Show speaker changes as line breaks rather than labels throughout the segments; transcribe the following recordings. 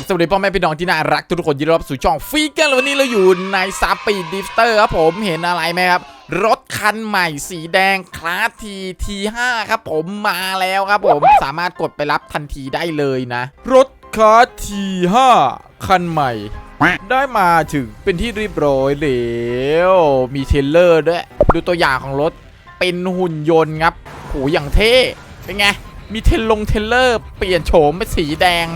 บสวัสดีพ่อแม่พี่น้องที่น่ารักทุกคนยินดีต้อนรับสู่ช่องฟีกันวันนี้เราอยู่ในซาปีดิฟเตอร์ครับผมเห็นอะไรไหมครับ รถคันใหม่สีแดงคลาสทีทีห้าครับผมมาแล้วครับผมสามารถกดไปรับทันทีได้เลยนะ รถคลาสทีห้าคันใหม่ ได้มาถึงเป็นที่เรียบร้อยแล้วมีเทเลอร์ด้วย ดูตัวอย่างของรถเป็นหุ่นยนต์ครับโหอย่างเท่เป็นไงมีเทรลลงเทเลอร์ เปลี่ยนโฉมเป็นสีแดง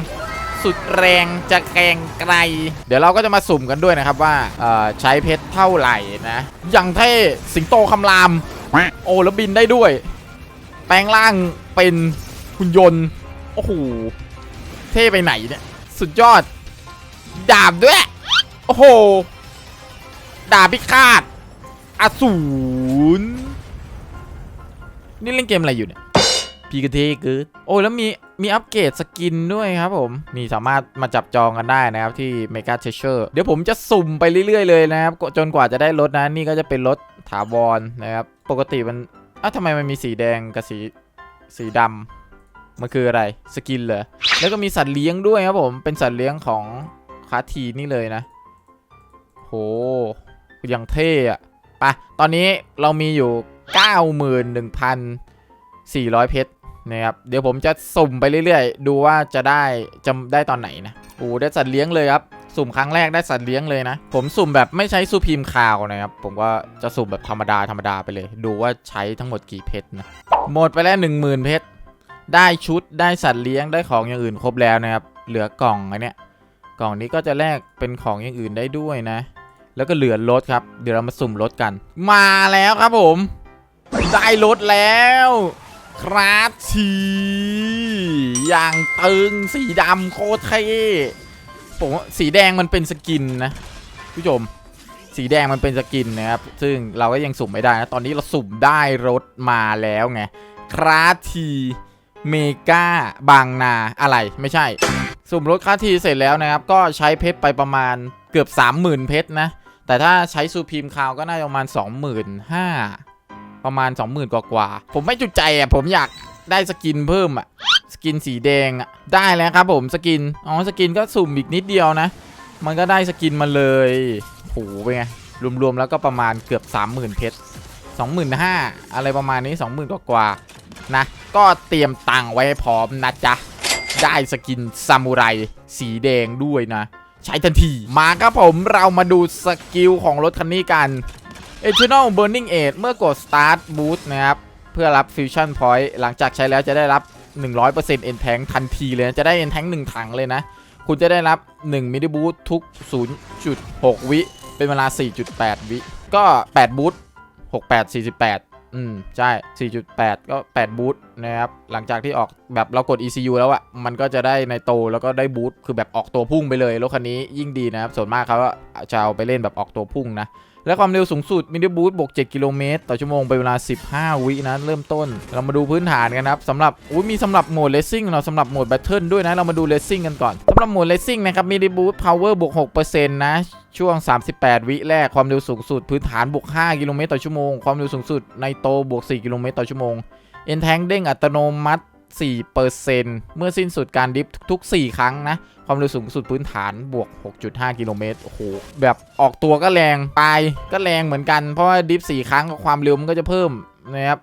สุดแรงจะแกงไกล เดี๋ยวเราก็จะมาสุ่มกันด้วยนะครับว่าใช้เพชรเท่าไหร่นะ อย่างเท่สิงโตคำราม โอ้แล้วบินได้ด้วย แปลงร่างเป็นหุ่นยนต์ โอ้โห เท่ไปไหนเนี่ย สุดยอด ดาบด้วย โอ้โห ดาบพิฆาตอสูรนี่เล่นเกมอะไรอยู่เนี่ย พีกเทเกิดโอ้แล้วมีมีอัปเกรดสกินด้วยครับผมนี่สามารถมาจับจองกันได้นะครับที่ Mega t r e a s u r e เดี๋ยวผมจะสุ่มไปเรื่อยๆเลยนะครับจนกว่าจะได้รถนะนี่ก็จะเป็นรถถาวรนะครับ ปกติมันอ้าวทำไมมันมีสีแดงกับสีสีดำมันคืออะไรสกินเหรอแล้วก็มีสัตว์เลี้ยงด้วยครับผมเป็นสัตว์เลี้ยงของคาทีนี่เลยนะโหยังเท่อะปะตอนนี้เรามีอยู่ 91,400 เพชร นะครับเดี๋ยวผมจะสุ่มไปเรื่อยๆ ดูว่าจะได้จะได้ตอนไหนนะโอ้ได้สัตว์เลี้ยงเลยครับสุ่มครั้งแรกได้สัตว์เลี้ยงเลยนะ ผมสุ่มแบบไม่ใช้ซูพีมคาวนะครับ ผมก็จะสุ่มแบบธรรมดาธรรมดาไปเลย ดูว่าใช้ทั้งหมดกี่เพชรนะหมดไปแล้ว10,000เพชรได้ชุดได้สัตว์เลี้ยงได้ของอย่างอื่นครบแล้วนะครับ เหลือกล่องอันเนี้ยกล่องนี้ก็จะแลกเป็นของอย่างอื่นได้ด้วยนะ แล้วก็เหลือรถครับ เดี๋ยวเรามาสุ่มรถกัน มาแล้วครับผม ได้รถแล้ว คราสทีอย่างตึงสีดำโคตรเท่ผมว่าสีแดงมันเป็นสกินนะผู้ชม สีแดงมันเป็นสกินนะครับ ซึ่งเราก็ยังสุ่มไม่ได้นะ ตอนนี้เราสุ่มได้รถมาแล้วไงคราทีเมกาบางนาอะไรไม่ใช่ สุ่มรถคราทีเสร็จแล้วนะครับ ก็ใช้เพชรไปประมาณเกือบ 30,000 เพชรนะ แต่ถ้าใช้ซูพีมคาวก็น่าจะประมาณ 25,000 ประมาณ 20,000กว่ากว่าๆผมไม่จุใจอะผมอยากได้สกินเพิ่มอะสกินสีแดงอะได้แล้วครับผมสกินอ๋อสกินก็สุ่มอีกนิดเดียวนะ มันก็ได้สกินมาเลยโหเป็นไงรวมๆแล้วก็ประมาณเกือบ 30,000 เพชร25,000 อะไรประมาณนี้ 20,000 กว่ากว่าๆนะ ก็เตรียมตังค์ไว้ให้พร้อมนะจ๊ะ ได้สกินซามูไรสีแดงด้วยนะ ใช้ทันที มาครับผมเรามาดูสกิลของรถคันนี้กัน Eternal Burning Age เมื่อกด Start Boot นะครับ เพื่อรับ Fusion Point หลังจากใช้แล้วจะได้รับ 100% End Tank ทันทีเลยนะจะได้ End Tank 1ถังเลยนะ คุณจะได้รับ 1 Mini Boot ทุก 0.6 วิ เป็นเวลา 4.8 วิ ก็8บูท68 48 อืม ใช่ 4.8 ก็ 8 บูทนะครับ หลังจากที่ออกแบบเรากด ECU แล้วอะมันก็จะได้ในโตแล้วก็ได้บูทคือแบบออกตัวพุ่งไปเลย รถคันนี้ยิ่งดีนะครับ ส่วนมากเขาจะเอาไปเล่นแบบออกตัวพุ่งนะ และความเร็วสูงสุดมินิบูทบวก7กิโลเมตรต่อชั่วโมงเป็นเวลา 15 วินะเริ่มต้น เรามาดูพื้นฐานกันครับสำหรับอุ้ยมีสำหรับโหมดเลสซิ่งเราสำหรับโหมดแบทเทิลด้วยนะเรามาดูเลสซิ่งกันก่อนสำหรับโหมดเลสซิ่งนะครับมินิบูทพาวเวอร์บวก6%นะช่วง 38 วิแรกความเร็วสูงสุด พื้นฐานบวก 5 กิโลเมตรต่อชั่วโมง ความเร็วสูงสุดในโตบวก 4 กิโลเมตรต่อชั่วโมงเอ็นแทงเด้งอัตโนมัติ 4%เมื่อสิ้นสุดการดิฟทุกๆ4ครั้งนะ ความเร็วสูงสุดพื้นฐานบวก 6.5 กิโลเมตรโอ้โห แบบออกตัวก็แรงปลายก็แรงเหมือนกัน เพราะว่าดิฟ 4 ครั้งความเร็วมันก็จะเพิ่มนะครับ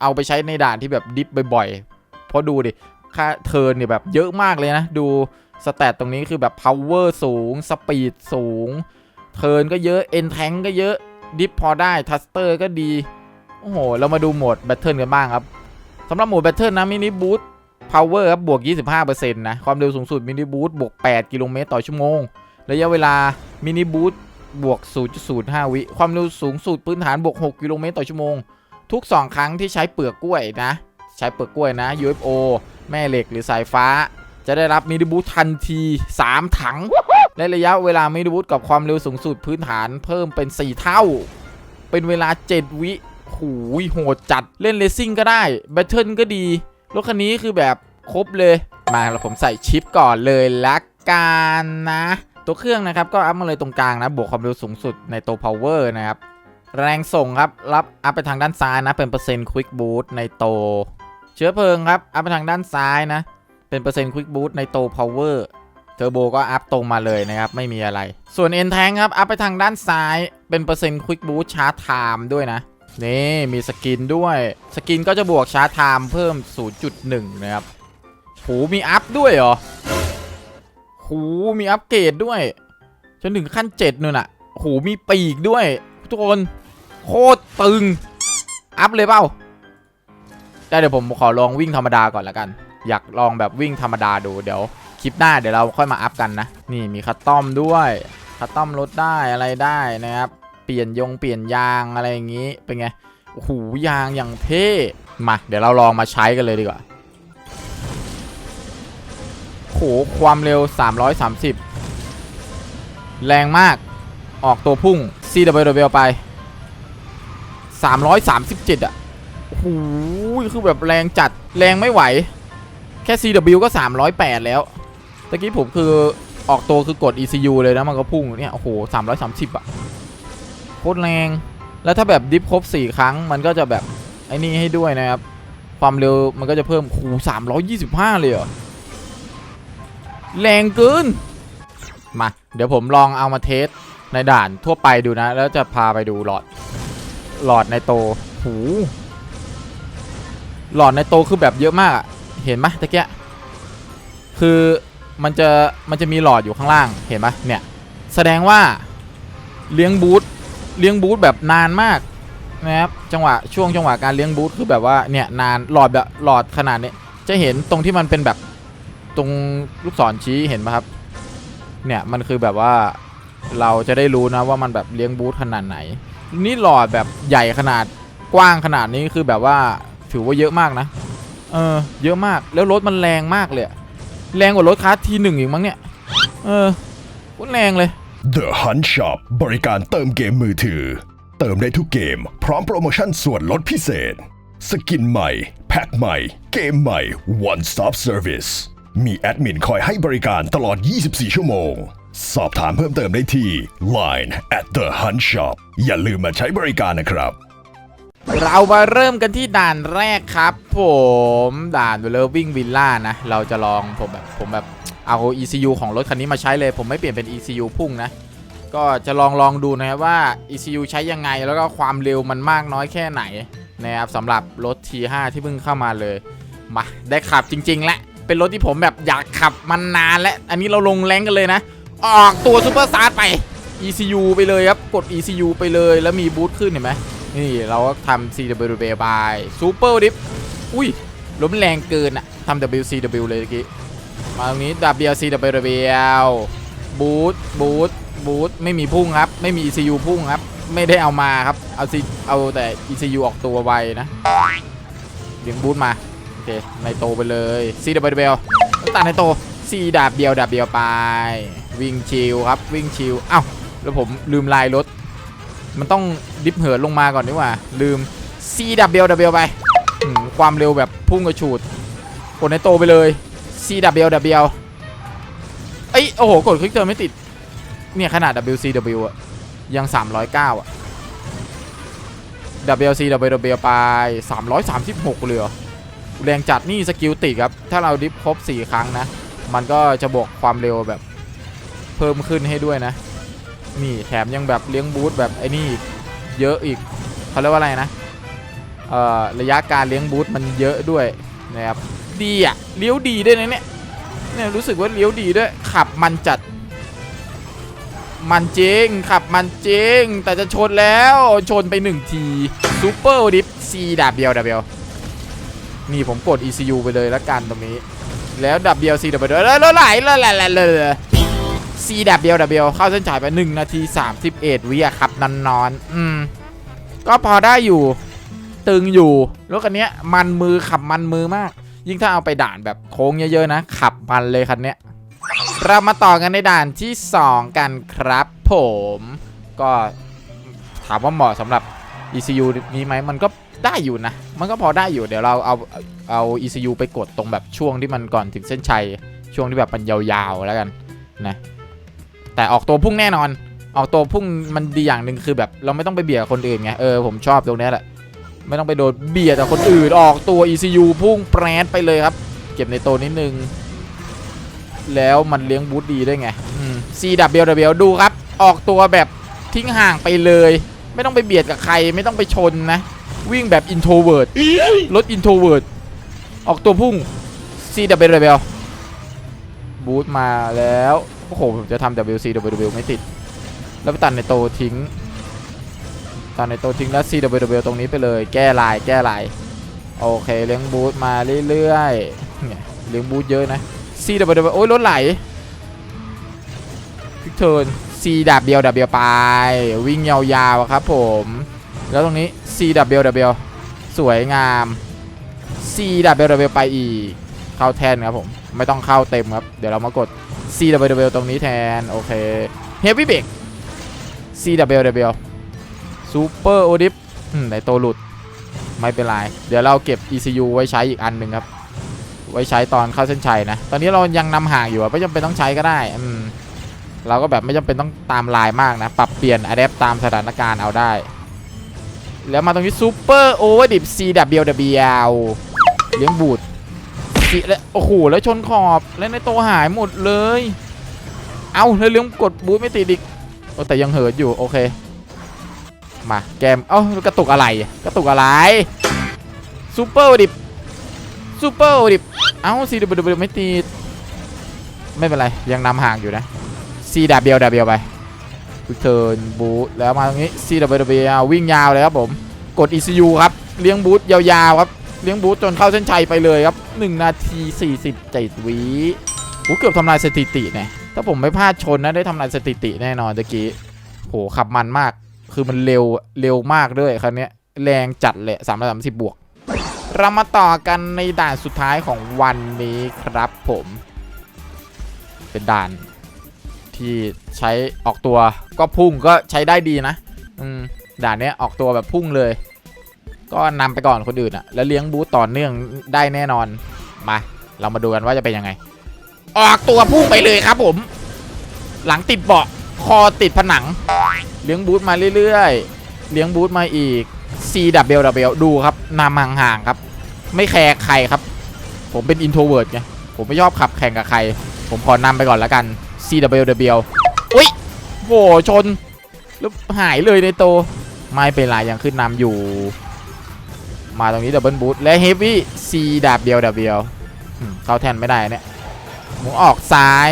เอาไปใช้ในด่านที่แบบดิฟบ่อยๆ เพราะดูดิ ค่าเทิร์นเนี่ยแบบเยอะมากเลยนะ ดูสแตตตรงนี้คือแบบ power สูง สปีดสูง เทิร์นก็เยอะ เอ็นแทงก็เยอะ ดิฟพอได้ ทัสเตอร์ก็ดี โอ้โห เรามาดูโหมดแบทเทิลกันบ้างครับ สำหรับโหมดแบทเทิลนะมินิบูท power ครับบวก 25%นะความเร็วสูงสุดมินิบูทบวก 8 กิโลเมตรต่อชั่วโมง ระยะเวลามินิบูทบวก 0.05 วิ ความเร็วสูงสุดพื้นฐานบวก 6 กิโลเมตรต่อชั่วโมง ทุก 2 ครั้งที่ใช้เปลือกกล้วยนะ ใช้เปลือกกล้วยนะ UFO แม่เหล็กหรือสายฟ้า จะได้รับมินิบูททันที 3 ถัง และระยะเวลามินิบูทกับความเร็วสูงสุดพื้นฐานเพิ่มเป็น 4 เท่า เป็นเวลา 7 วิ หูยโหดจัดเล่นเลสซิ่งก็ได้แบทเทิลก็ดีรถคันนี้คือแบบครบเลย มาแล้วผมใส่ชิปก่อนเลยละกันนะ ตัวเครื่องนะครับก็อัพมาเลยตรงกลางนะ บวกความเร็วสูงสุดในตัว power นะครับ แรงส่งครับ รับอัพไปทางด้านซ้ายนะ เป็นเปอร์เซ็นต์ quick boost ในโต เชื้อเพลิงครับ อัพไปทางด้านซ้ายนะ เป็นเปอร์เซ็นต์ quick boost ในโต power เทอร์โบก็อัพตรงมาเลยนะครับ ไม่มีอะไร ส่วน N Tank ครับ อัพไปทางด้านซ้าย เป็นเปอร์เซ็นต์ควิกบู t ชาร์จไทม์ด้วยนะ นี่มีสกินด้วย สกินก็จะบวกชาร์จไทม์เพิ่ม 0.1 นะครับหูมีอัพด้วยเหรอหูมีอัพเกรดด้วย จนถึงขั้น7นู่นน่ะหูมีปีกด้วย ทุกคนโคตรตึง อัพเลยเปล่าแต่เดี๋ยวผมขอลองวิ่งธรรมดาก่อนละกัน อยากลองแบบวิ่งธรรมดาดูเดี๋ยวคลิปหน้าเดี๋ยวเราค่อยมาอัพกันนะ นี่มีคัตตอมด้วย คัตตอมรถได้อะไรได้นะครับ เปลี่ยนยงเปลี่ยนยางอะไรอย่างนี้เป็นไงโอ้โหยางอย่างเท่มาเดี๋ยวเราลองมาใช้กันเลยดีกว่าโหความเร็ว 330 แรงมากออกตัวพุ่ง CWW ไป 337 อะโอ้โหคือแบบแรงจัดแรงไม่ไหว แค่ CW ก็ 308 แล้วตะกี้ผมคือออกตัวคือกด ECU เลยนะมันก็พุ่งเนี่ย โอ้โห 330 อะ คตรแรง แล้วถ้าแบบดิฟครบ 4 ครั้ง มันก็จะแบบไอ้นี่ให้ด้วยนะครับ ความเร็วมันก็จะเพิ่มคู325เลยเหรอ แรงเกิน มา เดี๋ยวผมลองเอามาเทสในด่านทั่วไปดูนะ แล้วจะพาไปดูหลอด หลอดในโต หู หลอดในโตคือแบบเยอะมากอะเห็นไหมตะเกียคือมันจะมันจะมีหลอดอยู่ข้างล่างเห็นไหมเนี่ย แสดงว่าเลี้ยงบูท เลี้ยงบูทแบบนานมากนะครับจังหวะช่วงจังหวะการเลี้ยงบูทคือแบบว่าเนี่ยนานหลอดแบบหลอดขนาดนี้จะเห็นตรงที่มันเป็นแบบตรงลูกศรชี้เห็นไหมครับ เนี่ยมันคือแบบว่าเราจะได้รู้นะว่ามันแบบเลี้ยงบูทขนาดไหน นี่หลอดแบบใหญ่ขนาดกว้างขนาดนี้คือแบบว่าถือว่าเยอะมากนะเออเยอะมากแล้วรถมันแรงมากเลย แรงกว่ารถคลาสทีหนึ่งอีกมั้งเนี่ย เออโคตรแรงเลย
The Hunt Shop บริการเติมเกมมือถือ เติมได้ทุกเกม พร้อมโปรโมชั่นส่วนลดพิเศษ สกินใหม่ แพ็คใหม่ เกมใหม่ One Stop Service มีแอดมินคอยให้บริการตลอด 24 ชั่วโมง สอบถามเพิ่มเติมได้ที่ Line at the Hunt Shop อย่าลืมมาใช้บริการนะครับ
เรามาเริ่มกันที่ด่านแรกครับ ผม ด่านเลวิ่งวิลล่านะ เราจะลองผมแบบผมแบบ เอา ECU ของรถคันนี้มาใช้เลย ผมไม่เปลี่ยนเป็น ECU พุ่งนะ ก็จะลองลองดูนะครับว่า ECU ใช้ยังไงแล้วก็ความเร็วมันมากน้อยแค่ไหนนะครับสำหรับรถ T5 ที่เพิ่งเข้ามาเลย มาได้ขับจริง ๆ และ เป็นรถที่ผมแบบอยากขับมันนานและ อันนี้เราลงแรงกันเลยนะ ออกตัวซูเปอร์สตาร์ไป ECU ไปเลยครับ กด ECU ไปเลยแล้วมีบูทขึ้นเห็นไหมนี่เราก็ทำ CW ไปซูเปอร์ดิฟอุ้ยล้มแรงเกินอะทำ WCW เลยเมื่อกี้ มาตรงนี้ WCW บูทบูทบูทไม่มีพุ่งครับ ไม่มี ECU พุ่งครับ ไม่ได้เอามาครับ เอา C เอาแต่ ECU ออกตัวไวนะเลี้ยงบูทมา โอเคในโตไปเลย CW ตัดในโต C ดาบเดียวดาบเดียวไป วิ่งชิลครับ วิ่งชิลเอ้าแล้วผมลืมลายรถ มันต้องดิฟเหินลงมาก่อนดีกว่า ลืม C W W ไปอืมความเร็วแบบพุ่งกระฉูดกดในโตไปเลย C W W เอ้ยโอ้โห กดคลิกเติมไม่ติด เนี่ย ขนาด W C W อะยัง 309อะ W C W W ไป 336เลยเหรอแรงจัดนี่สกิลติดครับ ถ้าเราดิฟครบ 4 ครั้งนะ มันก็จะบวกความเร็วแบบเพิ่มขึ้นให้ด้วยนะ นี่แถมยังแบบเลี้ยงบูธแบบไอ้นี่อีกเยอะอีกเขาเรียกว่าอะไรนะ เอ่อ ระยะการเลี้ยงบูธมันเยอะด้วยนะครับ ดีอะเลี้ยวดีด้วยนะเนี่ยเนี่ยรู้สึกว่าเลี้ยวดีด้วย ขับมันจัด มันเจงขับมันเจงแต่จะชนแล้วชนไปหนึ่งทีซูเปอร์ดิฟซีดับเบียวดับเบียวนี่ผมกด ECU ไปเลยละกันตรงนี้ แล้วดับเบียวซีดับเบียวแล้วไหลแล้วไหลแล้วซีดับเบลดับเบลเข้าเส้นชัยไป1นาที 31 วิอะครับนอนนอนอืมก็พอได้อยู่ ตึงอยู่รถคันนี้มันมือขับมันมือมาก ยิ่งถ้าเอาไปด่านแบบโค้งเยอะๆนะ ขับมันเลยคันเนี้ยเรามาต่อกันในด่านที่ 2 กันครับผมก็ถามว่าเหมาะสำหรับ ECU นี้ไหมมันก็ได้อยู่นะ มันก็พอได้อยู่เดี๋ยวเราเอาเอา ECU ไปกดตรงแบบช่วงที่มันก่อนถึงเส้นชัย ช่วงที่แบบมันยาวๆแล้วกันนะแต่ออกตัวพุ่งแน่นอน ออกตัวพุ่งมันดีอย่างหนึ่งคือแบบเราไม่ต้องไปเบียดคนอื่นไงเออผมชอบตรงนี้แหละ ไม่ต้องไปโดนเบียดกับคนอื่นออกตัว ECU พุ่งแปรดไปเลยครับ เก็บในตัวนิดนึง แล้วมันเลี้ยงบูทดีได้วยไงอืม CWW ดูครับ ออกตัวแบบทิ้งห่างไปเลย ไม่ต้องไปเบียดกับใครไม่ต้องไปชนนะ วิ่งแบบ introvert รถ introvert ออกตัวพุ่ง CWW บูทมาแล้วโอ้โหผมจะทำ WCWW ไม่ติด แล้วไปตัดในโตทิ้ง ตัดในโตทิ้งแล้ว CWW ตรงนี้ไปเลย แก้ลาย แก้ลาย โอเค เลี้ยงบูทมาเรื่อยๆเนี่ยเลี้ยงบูทเยอะนะ CWW โอ้ยรถไหลพิกเทิร์น CWW ไป วิ่งยาวๆครับผม แล้วตรงนี้ CWW สวยงาม CWW ไปอีก เข้าแทนครับผม ไม่ต้องเข้าเต็มครับ เดี๋ยวเรามากด CWW ตรงนี้แทน โอเค Heavy Break CWW Super Odip อืมในโตหลุด ไม่เป็นไร เดี๋ยวเราเก็บ ECU ไว้ใช้อีกอันหนึ่งครับ ไว้ใช้ตอนเข้าเส้นชัยนะ ตอนนี้เรายังนำห่างอยู่อะไม่จำเป็นต้องใช้ก็ได้อืมเราก็แบบไม่จำเป็นต้องตามลายมากนะ ปรับเปลี่ยนอะแดปตามสถานการณ์เอาได้ แล้วมาตรงนี้ซูเปอร์โอเวอร์ดิบ CWW เลี้ยงบูดสิแล้วโอ้โหแล้วชนขอบแล้วในโตหายหมดเลย เอาแล้วเลี้ยงกดบูทไม่ติดอีกแต่ยังเหินอยู่โอเค มาแกมเอ้ากระตุกอะไรกระตุกอะไรซูเปอร์ดิบซูเปอร์ดิบเอ้า CWW ไม่ติดไม่เป็นไร ยังนำห่างอยู่นะ CWW ไปคุกเทิร์นบูทแล้วมาตรงนี้ CWW วิ่งยาวเลยครับผมกด ECU ครับ เลี้ยงบูทยาวๆครับ เลี้ยงบูทจนเข้าเส้นชัยไปเลยครับ 1 นาที 47วิโหเกือบทำลายสถิติเนี่ยถ้าผมไม่พลาดชนนะได้ทำลายสถิติแน่นอนตะกี้โหขับมันมาก คือมันเร็วเร็วมากด้วยคันเนี้ยแรงจัดเลย3 3 0บบวก เรามาต่อกันในด่านสุดท้ายของวันนี้ครับผม เป็นด่านที่ใช้ออกตัวก็พุ่งก็ใช้ได้ดีนะอืมด่านเนี้ยออกตัวแบบพุ่งเลย ก็นำไปก่อนคนอื่นอะแล้วเลี้ยงบูตต่อเนื่องได้แน่นอนมา เรามาดูกันว่าจะเป็นยังไง ออกตัวพุ่งไปเลยครับผม หลังติดเบาะคอติดผนัง เลี้ยงบูทมาเรื่อยๆ เลี้ยงบูทมาอีก CWW ดูครับนำห่างๆครับ ไม่แคร์ใครครับ ผมเป็น introvert ไง ผมไม่ชอบขับแข่งกับใคร ผมขอนำไปก่อนแล้วกัน CWW อุ้ยโหชนแล้วหายเลยในโต ไม่เป็นไรยังขึ้นนำอยู่ มาตรงนี้ดับเบิลบูทและ Heavy CWW อืมเข้าแทนไม่ได้เนี่ยหมูออกซ้าย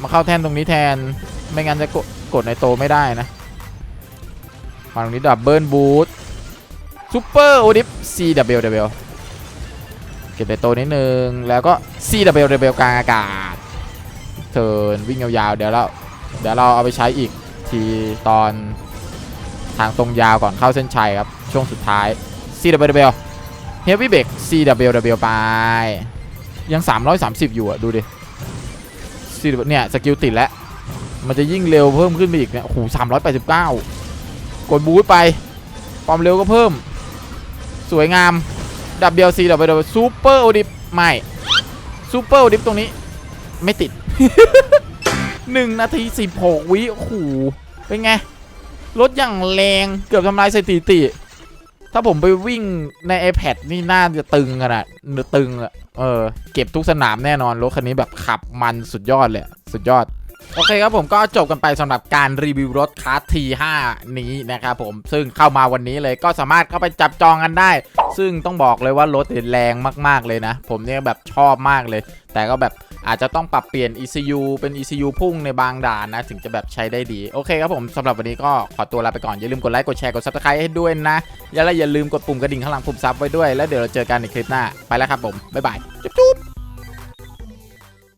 มาเข้าแทนตรงนี้แทน ไม่งั้นจะกดกดในโตไม่ได้นะ มาตรงนี้ดับเบิลบูทซูเปอร์โอดิฟ CWW เก็บในโตนิดนึง แล้วก็ CWW กลางอากาศ เทิร์นวิ่งยาวๆ เดี๋ยวเราเดี๋ยวเราเอาไปใช้อีกทีตอนทางตรงยาวก่อนเข้าเส้นชัยครับ ช่วงสุดท้าย CWW Heavy Break CWW ไป ยัง 330 อยู่อะ ดูดิ CW เนี่ย สกิลติดแล้ว มันจะยิ่งเร็วเพิ่มขึ้นไปอีกเนี่ยโอ้โห389 กดบูทไป ความเร็วก็เพิ่ม สวยงาม WC WW Super Odip ไม่ซูเปอร์อดิฟตรงนี้ ไม่ติด 1 นาที 16 วิโอ้โหเป็นไง รถอย่างแรงเกือบทำลายสถิติ ถ้าผมไปวิ่งใน iPad นี่น่าจะตึงขนาดเนื้อตึงอะเออ เก็บทุกสนามแน่นอน รถคันนี้แบบขับมันสุดยอดเลย สุดยอด โอเคครับผมก็จบกันไปสำหรับการรีวิวรถคาร์ T5 นี้นะครับผมซึ่งเข้ามาวันนี้เลยก็สามารถเข้าไปจับจองกันได้ ซึ่งต้องบอกเลยว่ารถเนี่ยแรงมาก ๆเลยนะ ผมเนี่ยแบบชอบมากเลย แต่ก็แบบอาจจะต้องปรับเปลี่ยน ECU เป็น ECU พุ่งในบางด่านนะ ถึงจะแบบใช้ได้ดี โอเคครับผมสำหรับวันนี้ก็ขอตัวลาไปก่อน อย่าลืมกดไลค์กดแชร์กด subscribe ให้ด้วยนะอย่าและอย่าลืมกดปุ่มกระดิ่งข้างหลังปุ่มซับไว้ด้วยแล้วเดี๋ยวเราเจอกันในคลิปหน้าไปแล้วครับผมบ๊ายบายจุ๊บ